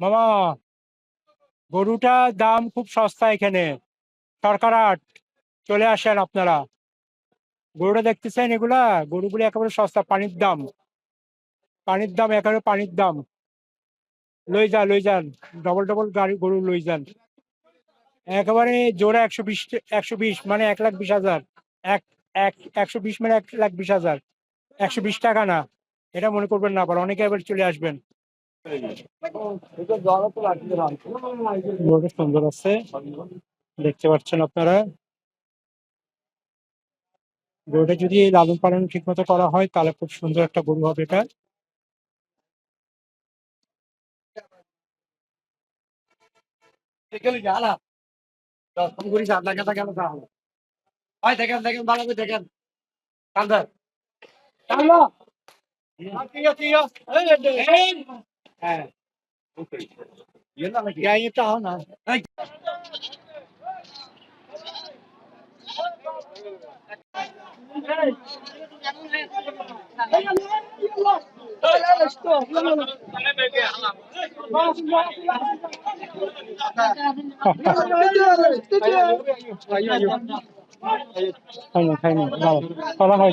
মামা, গরুটার দাম খুব সস্তা এখানে। সরকার হাট চলে আসেন আপনারা। গরুটা দেখতেছেন এগুলা? গরুগুলো একেবারে সস্তা, পানির দাম। পানির দাম, একেবারে পানির দাম। লই যান লই যান। ডবল ডবল গাড়ি, গরু লই যান। একেবারে জোড়া একশো বিশ একশো বিশ মানে এক লাখ বিশ হাজার। এক এক, একশো বিশ মানে এক লাখ বিশ হাজার। একশো বিশ টাকা না। এটা মনে করবেন না, আবার অনেকে এবার চলে আসবেন। সুন্দর আছে, দেখতে পাচ্ছেন আপনারা। গরুটা যদি লালন পালন ঠিক মতো করা হয়, তাহলে খুব সুন্দর একটা গরু হবে এটা। দেখেন দেখেন ভালো করে দেখেন কান্দার হ্যাঁ খাইনি খাইনি দাও কলা হয়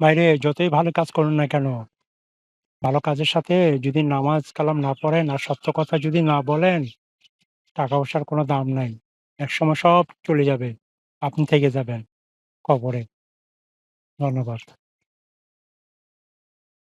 বাইরে যতই ভালো কাজ করুন না কেন, ভালো কাজের সাথে যদি নামাজ কালাম না পড়েন আর সত্য কথা যদি না বলেন, টাকা পয়সার কোনো দাম নাই। একসময় সব চলে যাবে, আপনি থেকে যাবেন কবরে। ধন্যবাদ।